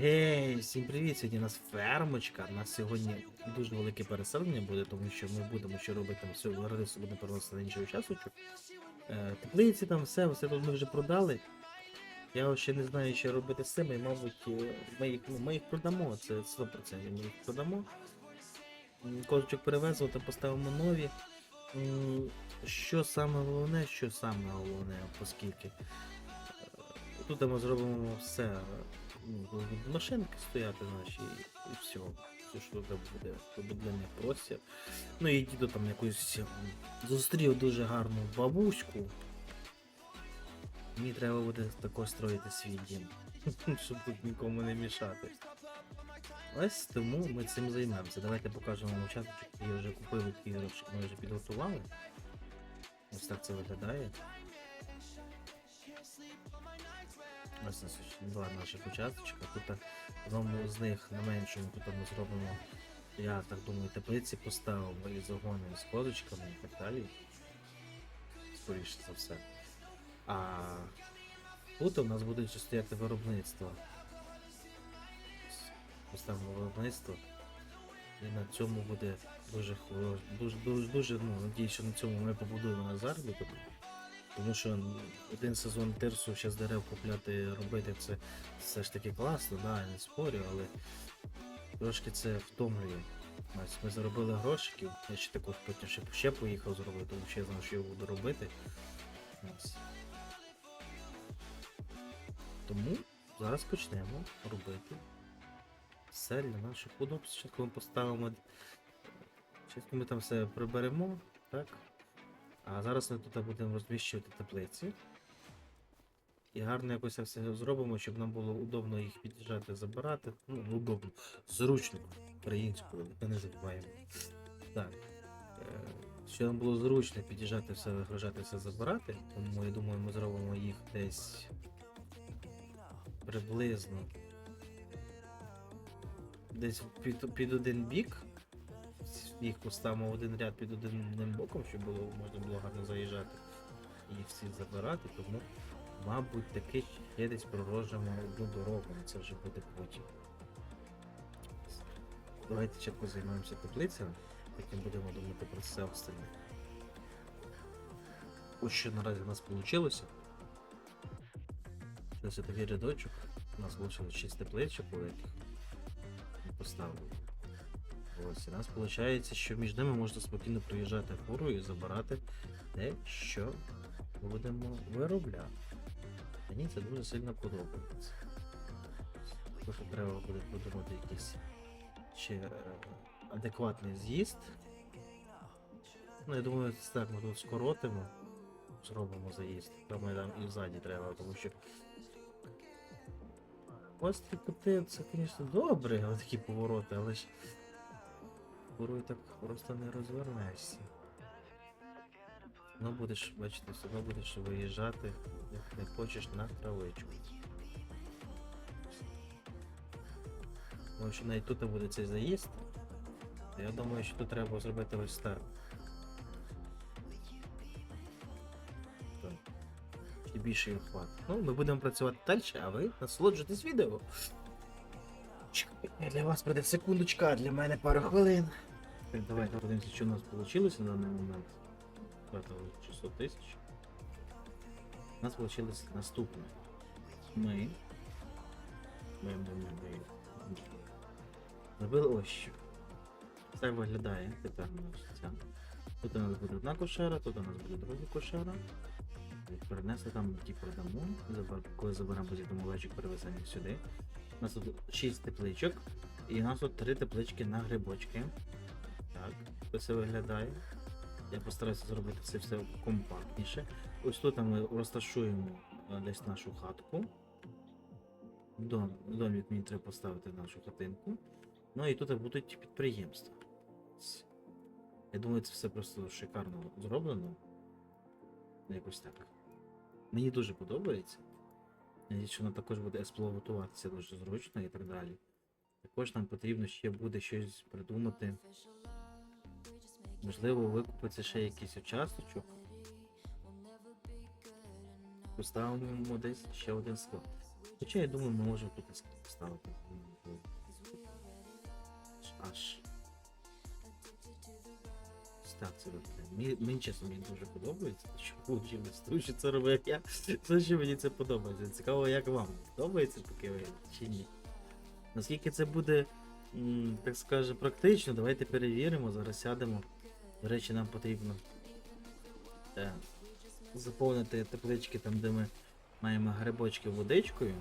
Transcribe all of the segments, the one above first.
Гей, всім привіт! Сьогодні у нас фермочка. У нас сьогодні дуже велике переселення буде, тому що ми будемо ще робити там все, Ларису буде переносити на інший участочок. Е, теплиці там все, все тут ми вже продали. Я ще не знаю, що робити з цими, мабуть, е, ми їх, ну, ми їх продамо, це 100%. Ми їх продамо. Козочок перевезли, та поставимо нові. Що саме головне, що саме головне, оскільки е, тут ми зробимо все. Машинки стояти наші і все. Все, що тут буде. Тут буде них простір. Ну і діду там якусь зустрів дуже гарну бабуську. Мені треба буде також строїти свій дім. Щоб тут нікому не мішати. Ось тому ми цим займемося. Давайте покажемо вам участок, який я вже купив, який ми вже підготували. Ось так це виглядає. Ось нас два наших участочка. Тут в одному з них на меншому тут ми зробимо, я так думаю, теплиці поставимо і загони з козочками і так далі. Скоріше за все. А тут у нас буде стояти виробництво. Поставимо виробництво. І на цьому буде дуже дуже, дуже, дуже ну, надіюсь, що на цьому ми побудуємо на заробіток. Тому що один сезон тирсу ще з дерев купляти робити це все ж таки класно, да, не спорю, але трошки це втомлює. Ми заробили грошиків, я ще також потім ще, ще поїхав зробити, тому що я знав, що я буду робити. Тому зараз почнемо робити все для наших удобств. Спочатку ми поставимо. Спочатку ми там все приберемо, так? А зараз ми тут будемо розміщувати теплиці. І гарно якось це все зробимо, щоб нам було удобно їх під'їжджати, забирати. Ну, удобно. Зручно. Українською, не забуваємо. Так. Е, Щоб нам було зручно під'їжджати все, вигружати все, забирати. Тому я думаю, ми зробимо їх десь приблизно. Десь під, під один бік їх поставимо в один ряд під одним боком, щоб було, можна було гарно заїжджати і всіх забирати, тому, мабуть, таки ще десь пророжимо одну дорогу, це вже буде потім. Давайте спочатку займаємося теплицями, потім будемо думати про все остальне. Ось що наразі у нас вийшло. Ось такий рядочок. У нас вийшло 6 тепличок великих. Поставили. Ось, у нас виходить, що між ними можна спокійно проїжджати фуру і забирати те, що будемо виробляти. Мені це дуже сильно подобається. Трохи треба буде подумати якийсь ще е, адекватний з'їзд. Ну, я думаю, це так ми тут скоротимо, зробимо заїзд. Там і там і ззаді треба, тому що. Острі кути це, звісно, добре, але такі повороти, але ж Курою так просто не розвернешся. Ну будеш, бачите, все одно будеш виїжджати, як не хочеш на травичку. Тому що навіть тут буде цей заїзд. Я думаю, що тут треба зробити ось так. Ще більший охват. Ну, ми будемо працювати далі, а ви насолоджуйтесь відео. Чекайте, Для вас прийде секундочка, а для мене пару хвилин. Так, давайте подивимося, що у нас вийшло на даний момент. Хватало 600 тисяч. У нас вийшло наступне. Ми. Ми, ми, ми, ми. Зробили ось що. Це виглядає тепер ця. Тут у нас буде одна кошера, тут у нас буде друга кошера. Перенесли там ті продамо. Коли заберемо потім домовечок, перевеземо сюди. У нас тут 6 тепличок. І у нас тут 3 теплички на грибочки. Так, це виглядає. Я постараюся зробити це все компактніше. Ось тут ми розташуємо е, десь нашу хатку. Дом, домик мені треба поставити нашу хатинку. Ну і тут будуть підприємства. Я думаю, це все просто шикарно зроблено. Якось так. Мені дуже подобається. Що воно також буде експлуатуватися дуже зручно і так далі. Також нам потрібно ще буде щось придумати. Можливо, викупиться ще якийсь участочок. Поставимо десь ще один склад. Хоча я думаю, ми можемо тут склад поставити. Аж. Так, це робити. Мені, чесно, мені дуже подобається. Тому що це робив я. Все, що мені це подобається. Цікаво, як вам подобається таке вигляд чи ні. Наскільки це буде, так скаже, практично, давайте перевіримо, зараз сядемо. До речі, нам потрібно е, заповнити теплички там, де ми маємо грибочки водичкою.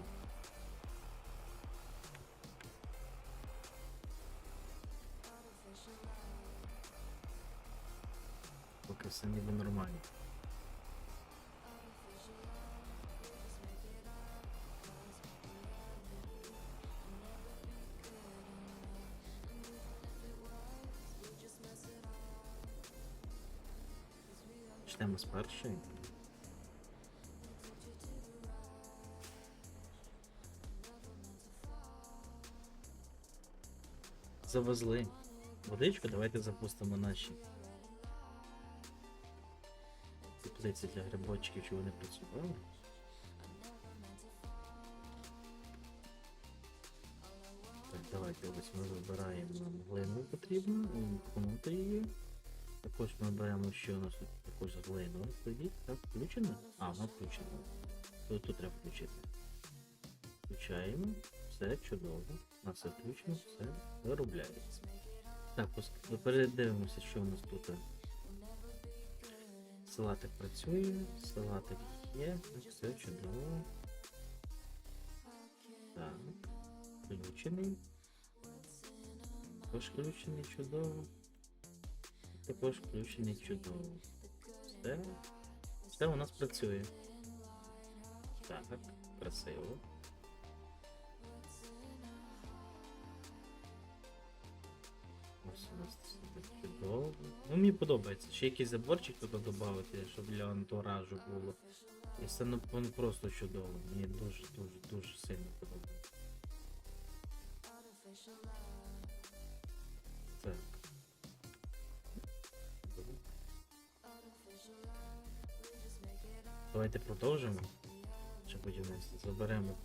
Почнемо з першої. Завезли. Водичку давайте запустимо наші теплиці для грибочків, щоб вони працювали. Так, давайте ось ми вибираємо нам глину потрібно, вмкнути її. Також ми беремо, що у нас тут також глину стоїть. Так, включено? А, вона включена. Тут, тут треба включити. Включаємо, все чудово. Нас все включено, все виробляється. Так, передивимося, що у нас тут. Салатик працює, салатик є, так, все чудово. Так, включений. Також включений чудово. Також включений чудово. Все. Все у нас працює. Так, красиво. Ось у нас це так чудово. Ну мені подобається. Ще якийсь заборчик туди додати, щоб для антуражу було. І все ну, просто чудово. Мені дуже, дуже, дуже сильно подобається. Давайте продовжимо. Ще будівництво. Заберемо.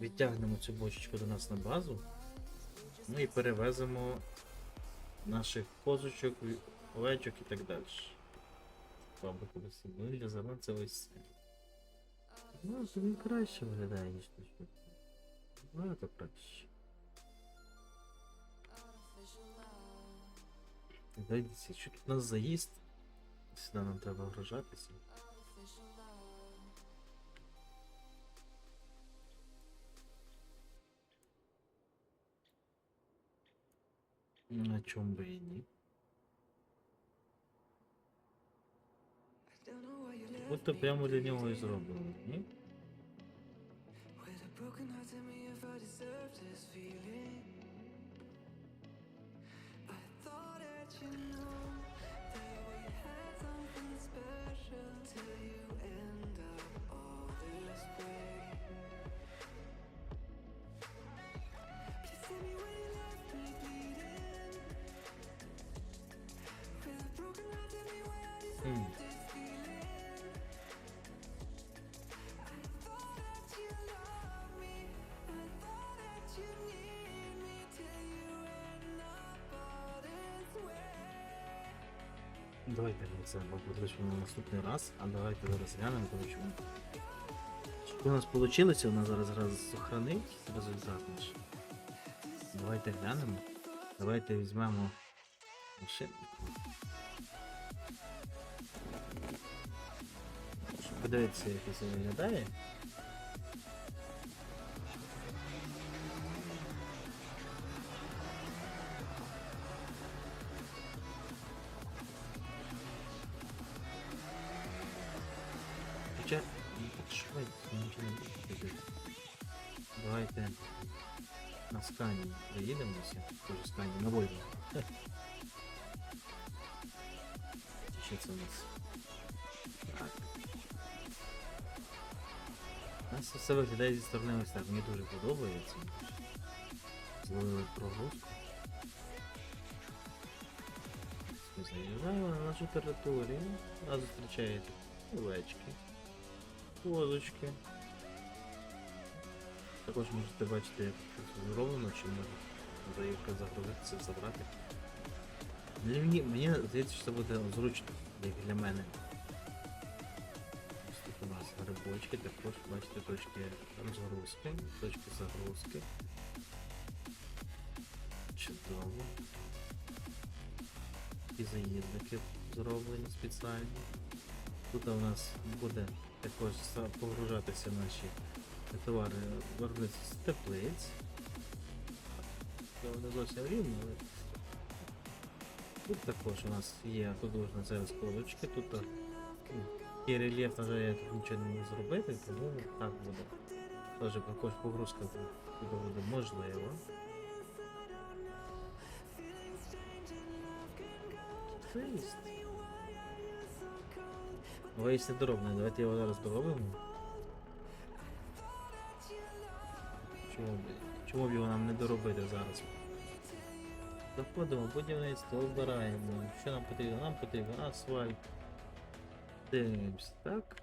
Відтягнемо цю бочечку до нас на базу. Ну і перевеземо наших козочок, овечок і так далі. Куди собі для це ось. Ну, тобі краще виглядає, ніж тут. Багато краще. Дивіться, що тут у нас заїзд? Сюди нам треба вгружатися. На чому би і ні. От то прямо для нього і зроблено, ні? With a broken heart, tell me if I deserve this feeling. Давайте це лишимо на наступний раз, а давайте зараз глянемо, коротше. Що у нас вийшло, нас зараз раз сохранить результат наш. Давайте глянемо. Давайте візьмемо машину. Щоб подивитися, як це виглядає. Хоча швидко. Давайте на скані приїдемося. Тоже скані на Вольво. Що у нас? У нас все виглядає зі сторони ось так. Мені дуже подобається. Зловили прогрузку. Заїжджаємо на нашу територію. Нас зустрічають овечки, козочки. Також можете бачити, як це зроблено, чи може заявка загрузитися, забрати. Для мені, мені здається, що це буде зручно, як для мене. Ось тут у нас грибочки, також бачите точки розгрузки, точки загрузки. Чудово. І заїздники зроблені спеціально. Тут у нас буде також погружатися наші товари виробництва з теплиць. Не зовсім рівно, але тут також у нас є подовжна це розколочки, тут є рельєф, на жаль, я тут нічого не зробити, тому так буде. Тож також погрузка буде можлива. Фейст. Вейст не дороблений, давайте його зараз доробимо. Чому б, чому б його нам не доробити зараз? Заходимо, будівництво, обираємо. Що нам потрібно? Нам потрібен асфальт. Дивимось, так?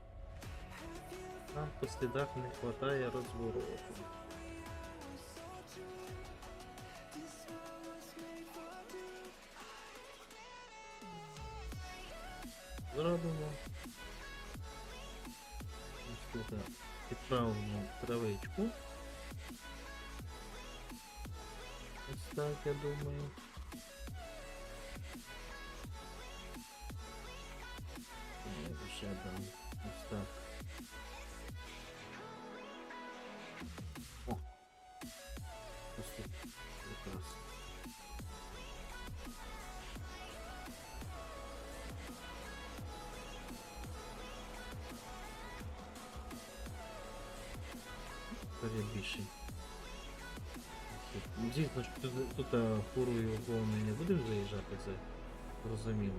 Нам по слідах не вистачає розвороту. Зробимо. Ось Тут підправимо травичку. Ось так, я думаю. Я б ще дам. Ось так. Перебільший. Дійсно, тут, тут фурою повною не будемо заїжджати, це зрозуміло.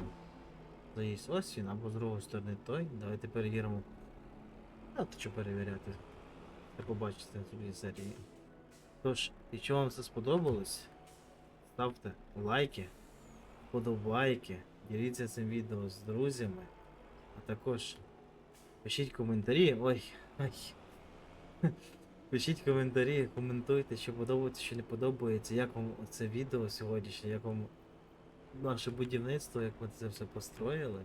Заїзд ось він, або з другої сторони той. Давайте перевіримо. А то що перевіряти? Та побачите на серії. Тож, якщо вам це сподобалось, ставте лайки, подобайки, діліться цим відео з друзями, а також пишіть коментарі. Ой, ой. Пишіть коментарі, коментуйте, що подобається, що не подобається, як вам це відео сьогоднішнє, як вам наше будівництво, як ми це все построїли.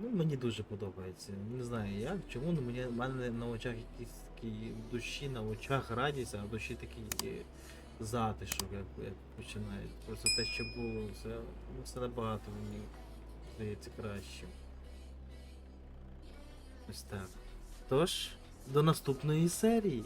Ну, мені дуже подобається. Не знаю як, чому, але мені, в мене на очах якісь такі душі, на очах радість, а в душі такий е, затишок, як, як починають. Просто те, що було, це, ну, це набагато мені здається краще. Ось так. Тож, до наступної серії.